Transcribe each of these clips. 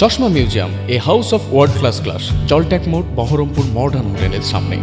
চশমা museum, a house of world class class জলট্যাক মোড়, Baharampur modern হোটেলের সামনে।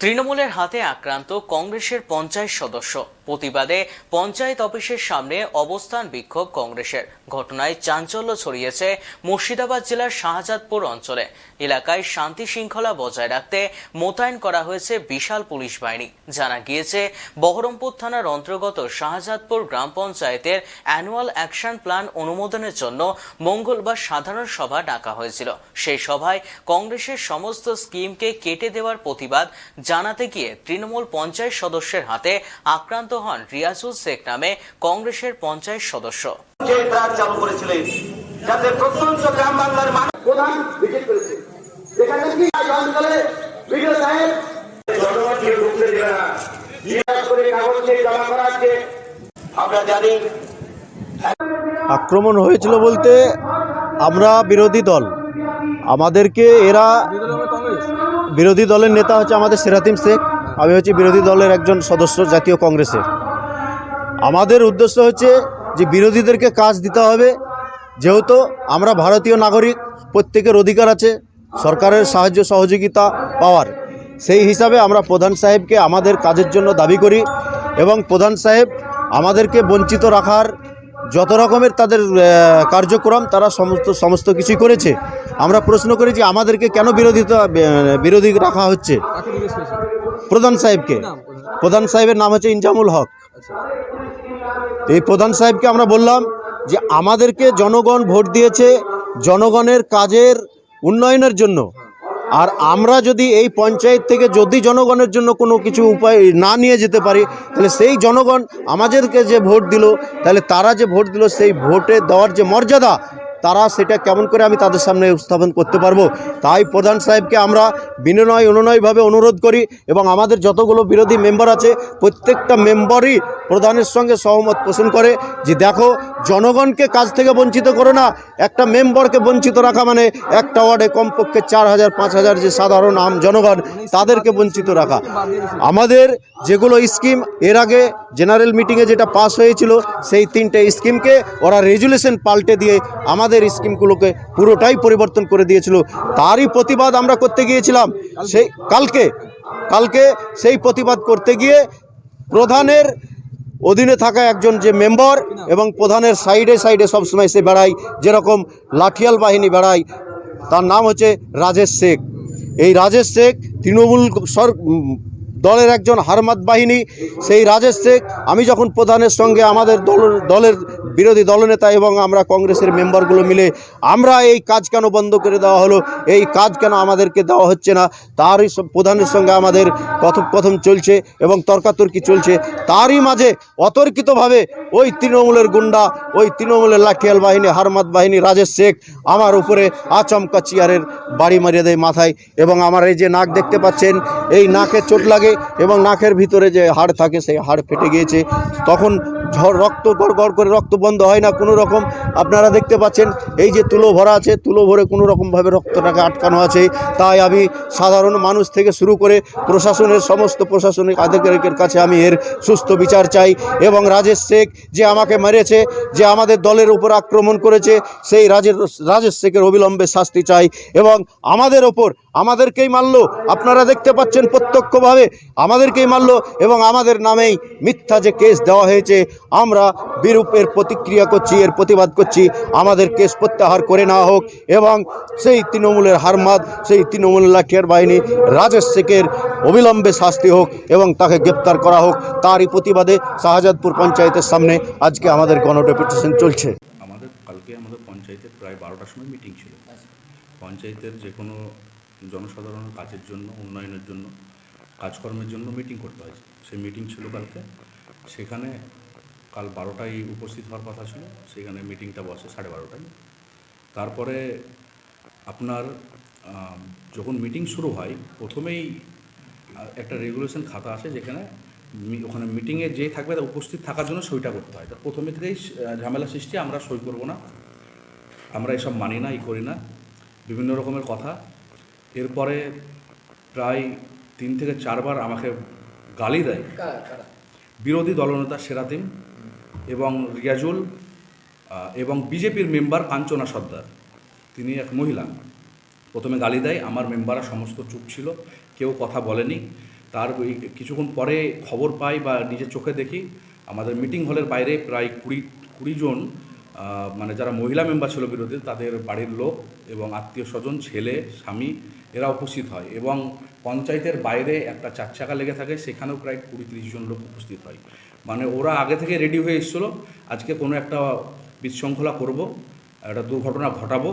তৃণমূলের হাতে আক্রান্ত কংগ্রেসের পঞ্চায়েত সদস্য। প্রতিবাদে পঞ্চায়েত অফিসের সামনে অবস্থান বিক্ষোভ কংগ্রেসের। ঘটনায় চাঞ্চল্য ছড়িয়েছে মুর্শিদাবাদ জেলার শাহজাদপুর অঞ্চলে। এলাকায় শান্তি শৃঙ্খলা বজায় রাখতে মোতায়েন করা হয়েছে বিশাল পুলিশ বাহিনী। জানা গিয়েছে, বহরমপুর থানার অন্তর্গত শাহজাদপুর গ্রাম পঞ্চায়েতের অ্যানুয়াল অ্যাকশন প্ল্যান অনুমোদনের জন্য মঙ্গলবার সাধারণ সভা ডাকা হয়েছিল। সেই সভায় কংগ্রেসের সমস্ত স্কিমকে কেটে দেওয়ার প্রতিবাদ জানাতে গিয়ে তৃণমূল পঞ্চায়েত সদস্যের হাতে আক্রান্ত হন রিয়াজুল শেখ নামে কংগ্রেসের পঞ্চায়েত সদস্য। চালু করেছিলেন যাতে প্রত্যন্ত গ্রাম বাংলার মানুষ প্রধান ভিজিট করেছে। যেখানে কি অঞ্চলে বিডিও সাহেব। জনগণকে ঢুকতে দেবে না। জিজ্ঞাসা করে কাগজে জমা করা আছে। আমরা জানি আক্রমণ হয়েছিল বলতে আমরা বিরোধী দল। আমাদেরকে এরা বিরোধী দলের নেতা হচ্ছে আমাদের সেরাতিম শেখ। আমি হচ্ছি বিরোধী দলের একজন সদস্য জাতীয় কংগ্রেসের। আমাদের উদ্দেশ্য হচ্ছে যে বিরোধীদেরকে কাজ দিতে হবে। যেহেতু আমরা ভারতীয় নাগরিক, প্রত্যেকের অধিকার আছে, সরকারের সাহায্য, সহযোগিতা পাওয়ার। সেই হিসাবে আমরা প্রধান সাহেবকে আমাদের কাজের জন্য দাবি করি এবং প্রধান সাহেব আমাদেরকে বঞ্চিত রাখার যত রকমের তাদের কার্যক্রম, তারা সমস্ত সমস্ত কিছুই করেছে। আমরা প্রশ্ন করি যে আমাদেরকে কেন বিরোধিতা বিরোধী রাখা হচ্ছে? প্রধান সাহেবকে। প্রধান সাহেবের নাম হচ্ছে ইনজামুল হক। এই প্রধান সাহেবকে আমরা বললাম যে আমাদেরকে জনগণ ভোট দিয়েছে জনগণের কাজের উন্নয়নের জন্য। আর আমরা যদি এই পঞ্চায়েত থেকে যদি জনগণের জন্য কোনো কিছু উপায় না নিয়ে যেতে পারি তাহলে সেই জনগণ আমাদেরকে যে ভোট দিল তাহলে তারা যে ভোট দিল সেই ভোটে দেওয়ার যে মর্যাদা তারা সেটা কেমন করে আমি তাদের সামনে উপস্থাপন করতে পারব? তাই প্রধান সাহেবকে আমরা বিনয় অনুনয়ভাবে অনুরোধ করি এবং আমাদের যতগুলো বিরোধী মেম্বার আছে, প্রত্যেকটা মেম্বারই প্রধানের সঙ্গে সহমত পোষণ করে যে দেখো, জনগণকে কাজ থেকে বঞ্চিত করো না। একটা মেম্বারকে বঞ্চিত রাখা মানে একটা ওয়ার্ডে কমপক্ষে চার হাজার, পাঁচ হাজার যে সাধারণ আম জনগণ, তাদেরকে বঞ্চিত রাখা। আমাদের যেগুলো স্কিম, এর আগে জেনারেল মিটিংয়ে যেটা পাস হয়েছিল, সেই তিনটে স্কিমকে ওরা রেজুলেশন পাল্টে দিয়ে আমাদের স্কিমগুলোকে পুরোটাই পরিবর্তন করে দিয়েছিল। তারই প্রতিবাদ আমরা করতে গিয়েছিলাম। সেই কালকে কালকে সেই প্রতিবাদ করতে গিয়ে প্রধানের অধীনে থাকা একজন যে মেম্বার এবং প্রধানের সাইডে সাইডে সবসময় সে বেড়ায়, যেরকম লাঠিয়াল বাহিনী বেড়ায়, তার নাম হচ্ছে রাজেশ শেখ। এই রাজেশ শেখ তৃণমূল সর, দলের একজন হারমাত বাহিনী। সেই রাজেশ শেখ, আমি যখন প্রধানের সঙ্গে আমাদের দল, দলের বিরোধী দলনেতা এবং আমরা কংগ্রেসের মেম্বারগুলো মিলে আমরা এই কাজ কেন বন্ধ করে দেওয়া হলো? এই কাজ কেন আমাদেরকে দেওয়া হচ্ছে না? তারই প্রধানের সঙ্গে আমাদের কথোপকথন চলছে এবং তর্কাতর্কি চলছে। তারই মাঝে অতর্কিতভাবে ওই তৃণমূলের গুন্ডা, ওই তৃণমূলের লাঠিয়াল বাহিনী হারমাত বাহিনী, রাজেশ শেখ আমার উপরে আচমকা চেয়ারের বাড়ি মারিয়ে দেয় মাথায় এবং আমার এই যে নাক দেখতে পাচ্ছেন, এই নাকে চোট লাগে এবং নাকের ভিতরে যে হাড় থাকে সেই হাড় ফেটে গিয়েছে। তখন ঝড় রক্ত গড় গড় করে রক্ত বন্ধ হয় না কোনো রকম। আপনারা দেখতে পাচ্ছেন, এই যে তুলো ভরা আছে, তুলো ভরে কোনো রকমভাবে রক্তটাকে আটকানো আছে। তাই আমি সাধারণ মানুষ থেকে শুরু করে প্রশাসনের, সমস্ত প্রশাসনিক আধিকারিকের কাছে আমি এর সুস্থ বিচার চাই এবং রাজেশ শেখ যে আমাকে মেরেছে, যে আমাদের দলের উপর আক্রমণ করেছে, সেই রাজের, রাজেশ শেখের অবিলম্বে শাস্তি চাই এবং আমাদের ওপর আমাদেরকেই মারলো। আপনারা দেখতে পাচ্ছেন প্রত্যক্ষভাবে আমাদেরকেই মারলো এবং আমাদের নামেই মিথ্যা যে কেস দেওয়া হয়েছে, আমরা বিরূপের প্রতিক্রিয়া করছি, এর প্রতিবাদ করছি। আমাদের কেস প্রত্যাহার করে নেওয়া হোক এবং সেই তৃণমূলের হারমাদ, সেই তৃণমূল লাঠিয়ার বাহিনী রাজেশ শেখের অবিলম্বে শাস্তি হোক এবং তাকে গ্রেপ্তার করা হোক, তারই প্রতিবাদে শাহজাদপুর পঞ্চায়েতের সামনে আজকে আমাদের গণডেপুটেশন চলছে। আমাদের কালকে আমাদের পঞ্চায়েতের প্রায় বারোটার সময় মিটিং ছিল। পঞ্চায়েতের যে কোনো জনসাধারণের কাজের জন্য, উন্নয়নের জন্য, কাজকর্মের জন্য মিটিং করতে হয়। সেই মিটিং ছিল কালকে। সেখানে কাল বারোটায় উপস্থিত হওয়ার কথা ছিল। সেখানে মিটিংটা বসে সাড়ে বারোটায়। তারপরে আপনার যখন মিটিং শুরু হয়, প্রথমেই একটা রেগুলেশন খাতা আসে যেখানে ওখানে মিটিংয়ে যে থাকবে, তার উপস্থিত থাকার জন্য সইটা করতে হয়। তো প্রথমে থেকেই ঝামেলা সৃষ্টি, আমরা সই করব না। আমরা এসব মানি না, ই করি না। বিভিন্ন রকমের কথা। এরপরে প্রায় তিন থেকে চারবার আমাকে গালি দেয়। বিরোধী দলনেতা সেরাতিম এবং রিয়াজুল এবং বিজেপির মেম্বার কাঞ্চনা সর্দার। তিনি এক মহিলা। প্রথমে গালি দেয় আমার মেম্বাররা সমস্ত চুপ ছিল কেউ কথা বলেনি। তার কিছুক্ষণ পরে খবর পাই বা নিজের চোখে দেখি আমাদের মিটিং হলের বাইরে প্রায় কুড়ি কুড়ি জন মানে যারা মহিলা মেম্বার ছিল বিরোধী তাদের বাড়ির লোক এবং আত্মীয় স্বজন ছেলে স্বামী এরা উপস্থিত হয় এবং পঞ্চায়েতের বাইরে একটা চার চাকা লেগে থাকে, সেখানেও প্রায় কুড়ি তিরিশ জন লোক উপস্থিত হয়। মানে ওরা আগে থেকে রেডি হয়ে এসেছিল, আজকে কোনো একটা বিশৃঙ্খলা করব, একটা দুর্ঘটনা ঘটাবো,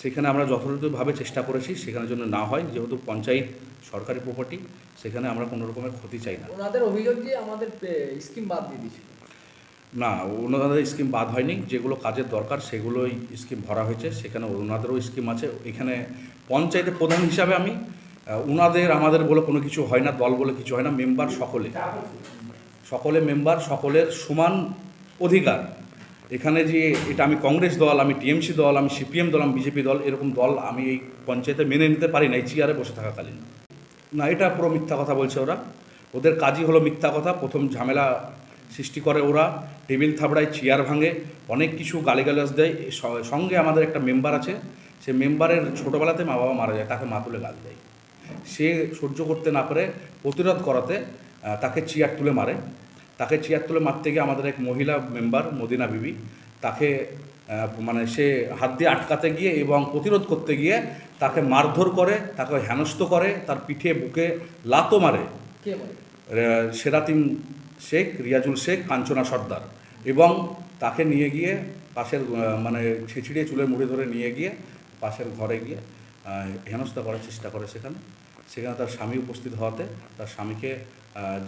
সেখানে আমরা যথাযথভাবে চেষ্টা করেছি সেখানে জন্য না হয়, যেহেতু পঞ্চায়েত সরকারি প্রপার্টি সেখানে আমরা কোনো রকমের ক্ষতি চাই না। ওনাদের অভিযোগ যে আমাদের স্কিম বাদ দিয়ে দিয়েছিল? না ওনাদের স্কিম বাদ হয়নি। যেগুলো কাজের দরকার, সেগুলোই স্কিম ভরা হয়েছে। সেখানে ওনাদেরও স্কিম আছে। এখানে পঞ্চায়েতের প্রধান হিসাবে আমি ওনাদের আমাদের বলে কোনো কিছু হয় না, দল বলে কিছু হয় না, মেম্বার সকলে। সকলে মেম্বার, সকলের সমান অধিকার। এখানে যে, এটা আমি কংগ্রেস দল, আমি টিএমসি দল, আমি সিপিএম দল, আমি বিজেপি দল, এরকম দল আমি এই পঞ্চায়েতে মেনে নিতে পারি না এই চেয়ারে বসে থাকাকালীন। না, এটা পুরো মিথ্যা কথা বলছে ওরা। ওদের কাজই হলো মিথ্যা কথা। প্রথম ঝামেলা সৃষ্টি করে ওরা টেবিল থাবড়ায় চেয়ার ভাঙে অনেক কিছু গালিগালাজ দেয়। সঙ্গে আমাদের একটা মেম্বার আছে সে মেম্বারের ছোটোবেলাতে মা বাবা মারা যায় তাকে মা তুলে গাল দেয়। সে সহ্য করতে না পারে প্রতিরোধ করাতে তাকে চেয়ার তুলে মারে। তাকে চেয়ার তুলে মারতে গিয়ে আমাদের এক মহিলা মেম্বার মদিনা বিবি তাকে মানে সে হাত দিয়ে আটকাতে গিয়ে এবং প্রতিরোধ করতে গিয়ে তাকে মারধর করে তাকে হেনস্থ করে তার পিঠে বুকে লাতো মারে। সেরাতিম শেখ, রিয়াজুল শেখ, কাঞ্চনা সর্দার এবং তাকে নিয়ে গিয়ে পাশের মানে ছিঁচিড়ে চুলের মুড়ি ধরে নিয়ে গিয়ে পাশের ঘরে গিয়ে হেনস্থা করার চেষ্টা করে সেখানে। সেখানে তার স্বামী উপস্থিত হওয়াতে তার স্বামীকে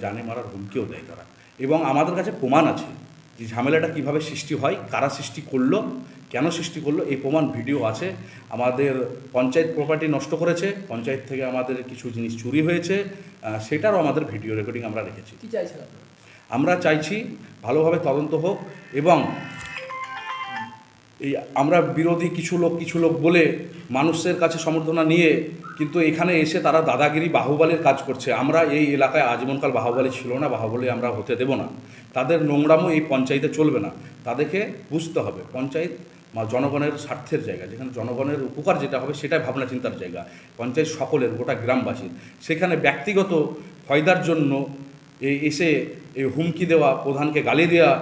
জানে মারার হুমকিও দেয় তারা। এবং আমাদের কাছে প্রমাণ আছে যে ঝামেলাটা কীভাবে সৃষ্টি হয়, কারা সৃষ্টি করল, কেন সৃষ্টি করল, এই প্রমাণ ভিডিও আছে। আমাদের পঞ্চায়েত প্রপার্টি নষ্ট করেছে, পঞ্চায়েত থেকে আমাদের কিছু জিনিস চুরি হয়েছে সেটারও আমাদের ভিডিও রেকর্ডিং আমরা রেখেছি। কি আপনারা? আমরা চাইছি ভালোভাবে তদন্ত হোক এবং এই আমরা বিরোধী কিছু লোক কিছু লোক বলে মানুষের কাছে সমর্থনা নিয়ে কিন্তু এখানে এসে তারা দাদাগিরি, বাহুবলীর কাজ করছে। আমরা এই এলাকায় আজীবনকাল বাহুবলী ছিল না, বাহুবলী আমরা হতে দেব না। তাদের নোংরামও এই পঞ্চায়েতে চলবে না। তাদেরকে বুঝতে হবে, পঞ্চায়েত জনগণের স্বার্থের জায়গা। যেখানে জনগণের উপকার যেটা হবে সেটাই ভাবনা চিন্তার জায়গা। পঞ্চায়েত সকলের, গোটা গ্রামবাসীর। সেখানে ব্যক্তিগত ফয়দার জন্য এসে এই হুমকি দেওয়া, প্রধানকে গালি দেওয়া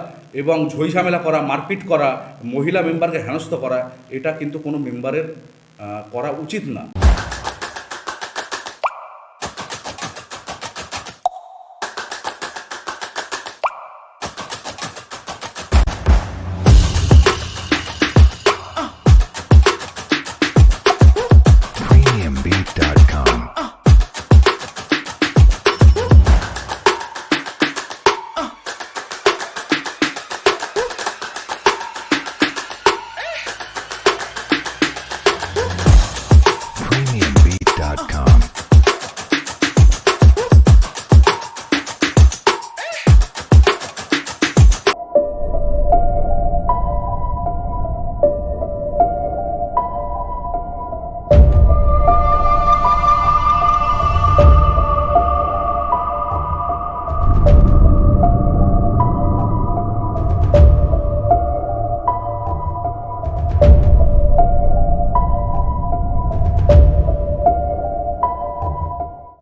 এবং ঝই ঝামেলা করা, মারপিট করা, মহিলা মেম্বারকে হেনস্থ করা, এটা কিন্তু কোনো মেম্বারের করা উচিত না।